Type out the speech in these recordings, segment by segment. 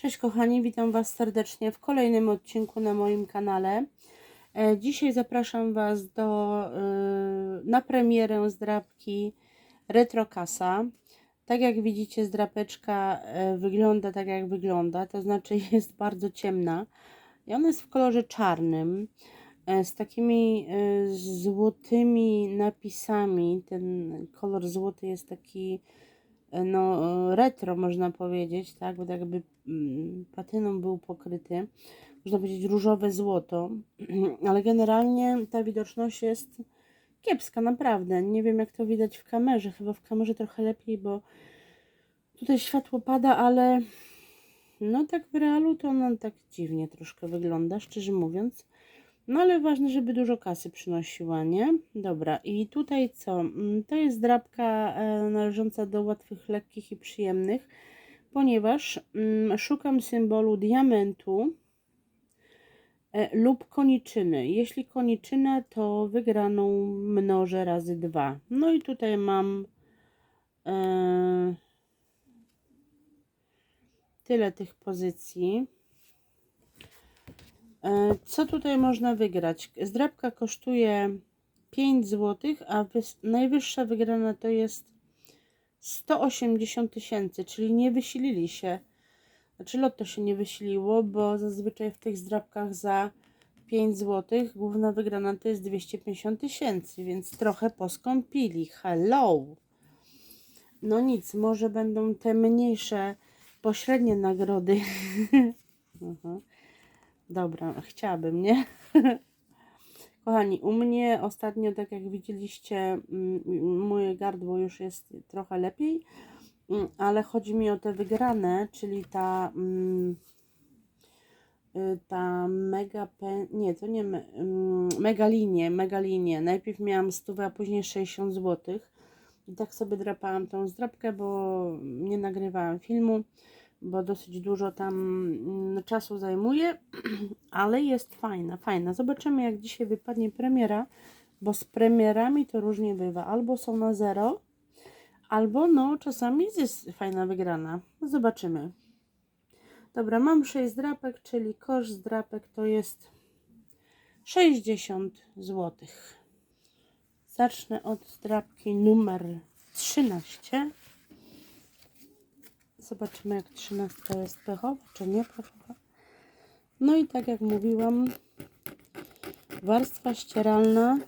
Cześć kochani, witam Was serdecznie w kolejnym odcinku na moim kanale. E, Dzisiaj zapraszam Was do, y, na premierę zdrapki Retrokasa. Tak jak widzicie zdrapeczka e, wygląda tak jak wygląda, to znaczy jest bardzo ciemna i ona jest w kolorze czarnym e, z takimi e, złotymi napisami. Ten kolor złoty jest taki no, retro można powiedzieć, tak, bo tak jakby mm, patyną był pokryty, można powiedzieć różowe złoto, ale generalnie ta widoczność jest kiepska, naprawdę. Nie wiem jak to widać w kamerze, chyba w kamerze trochę lepiej, bo tutaj światło pada, ale no tak w realu to ona tak dziwnie troszkę wygląda, szczerze mówiąc. No ale ważne, żeby dużo kasy przynosiła, nie? Dobra, i tutaj co? Mm, To jest drapka e, należąca do łatwych, lekkich i przyjemnych, ponieważ mm, szukam symbolu diamentu e, lub koniczyny. Jeśli koniczyna, to wygraną mnożę razy dwa. No i tutaj mam e, tyle tych pozycji. E, Co tutaj można wygrać? Zdrabka kosztuje 5 zł, a najwyższa wygrana to jest 180 tysięcy, czyli nie wysilili się. Znaczy lotto się nie wysiliło, bo zazwyczaj w tych zdrabkach za 5 zł główna wygrana to jest 250 tysięcy, więc trochę poskąpili. Hello! No nic, może będą te mniejsze, pośrednie nagrody. Dobra, chciałabym, nie? Kochani, u mnie ostatnio, tak jak widzieliście, mm, moje gardło już jest trochę lepiej, mm, ale chodzi mi o te wygrane, czyli ta mm, y, ta mega pen, nie, to nie me, mega linie, mega linie. Najpierw miałam 100, a później 60 zł. I tak sobie drapałam tą zdrapkę, bo nie nagrywałam filmu bo dosyć dużo tam mm, czasu zajmuje, ale jest fajna, fajna. Zobaczymy jak dzisiaj wypadnie premiera, bo z premierami to różnie bywa. Albo są na zero, albo no czasami jest fajna wygrana. Zobaczymy. Dobra, mam 6 drapek, czyli kosz z drapek to jest 60 zł. Zacznę od drapki numer 13. Zobaczymy, jak trzynastka jest pechowa, czy nie pechowa. No i tak jak mówiłam, warstwa ścieralna,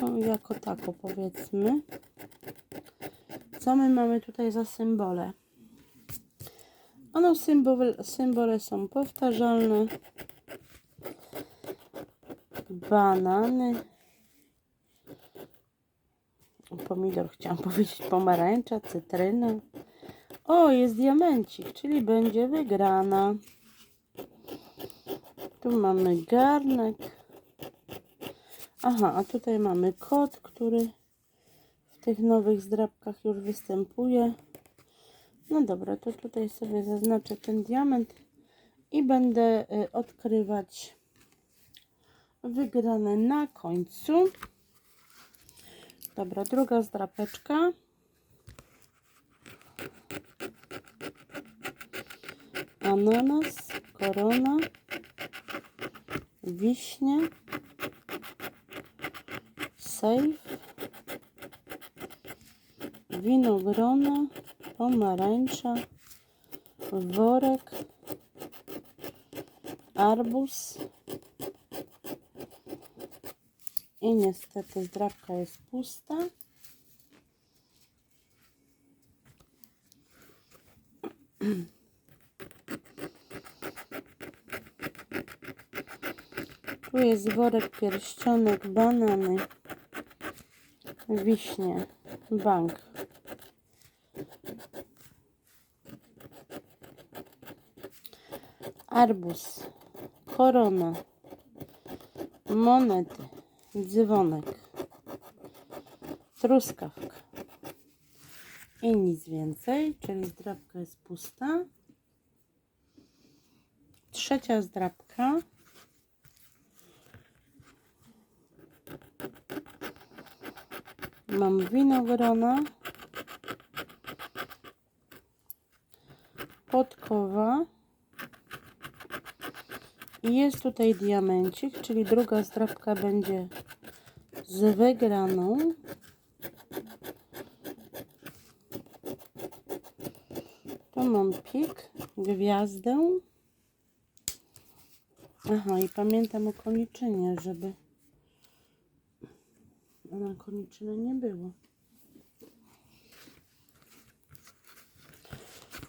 no jako tako powiedzmy. Co my mamy tutaj za symbole? Ano symbole, symbole są powtarzalne. Banany, pomidor, chciałam powiedzieć pomarańcza, cytryna. O, jest diamencik, czyli będzie wygrana. Tu mamy garnek. Aha, a tutaj mamy kot, który w tych nowych zdrabkach już występuje. No dobra, to tutaj sobie zaznaczę ten diament i będę y, odkrywać wygrane na końcu. Dobra, druga zdrapeczka. Ananas, korona, wiśnie, sejf, winogrona, pomarańcza, worek, arbuz, i niestety zdrabka jest pusta. Tu jest worek, pierścionek, banany, wiśnie, bank. Arbuz, korona, monety, dzwonek, truskawka i nic więcej, czyli zdrabka jest pusta. Trzecia zdrabka. Mam winogrona, podkowa. I jest tutaj diamencik, czyli druga zdrabka będzie z wygraną. Tu mam pik, gwiazdę. Aha, i pamiętam o koniczynie, żeby na koniczynę nie było.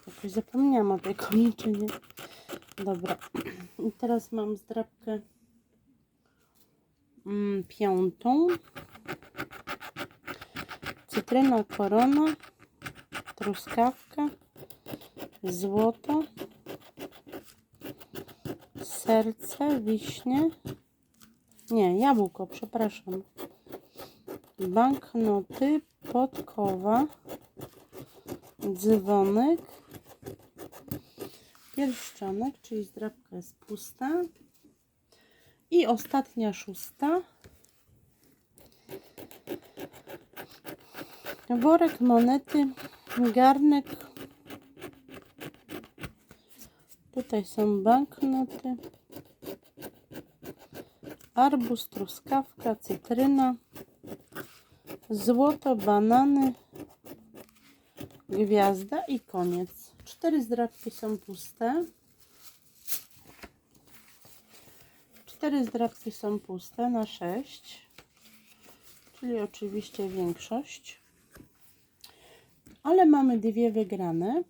Jakoś zapomniałam o tej koniczynie. Dobra. Teraz mam zdrabkę mm, piątą. Cytryna korona, truskawka, złoto, serce, wiśnie. Nie, jabłko, przepraszam. Banknoty, podkowa, dzwonek, pierścionek, czyli zdrabka jest pusta. I ostatnia szósta. Worek monety, garnek. Tutaj są banknoty. Arbuz, truskawka, cytryna. Złoto, banany. Gwiazda i koniec. Cztery zdrabki są puste. Cztery zdrabki są puste na sześć, czyli oczywiście większość. Ale mamy dwie wygrane.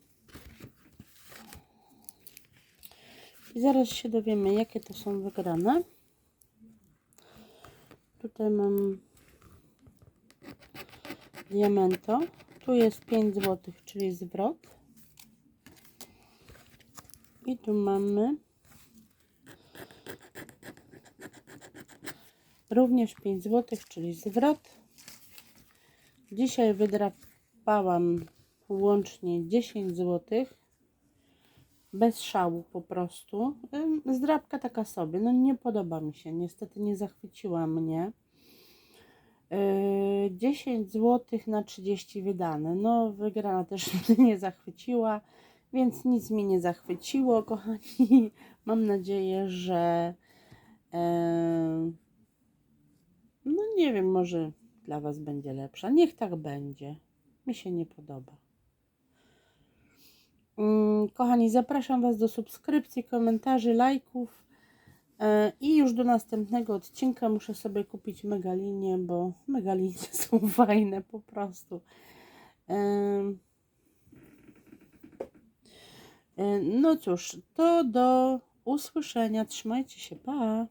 I zaraz się dowiemy, jakie to są wygrane. Tutaj mam diamento. Tu jest 5 zł, czyli zwrot. I tu mamy również 5 zł, czyli zwrot. Dzisiaj wydrapałam łącznie 10 zł. Bez szału po prostu. Zdrabka taka sobie. No nie podoba mi się. Niestety nie zachwyciła mnie. Yy, 10 zł na 30 wydane. No wygrana też mnie nie zachwyciła. Więc nic mnie nie zachwyciło, kochani. Mam nadzieję, że em, no nie wiem, może dla Was będzie lepsza. Niech tak będzie. Mi się nie podoba. Mm, Kochani, zapraszam Was do subskrypcji, komentarzy, lajków. E, I już do następnego odcinka muszę sobie kupić megalinie, bo megalinie są fajne po prostu. E, No cóż, to do usłyszenia. Trzymajcie się, pa!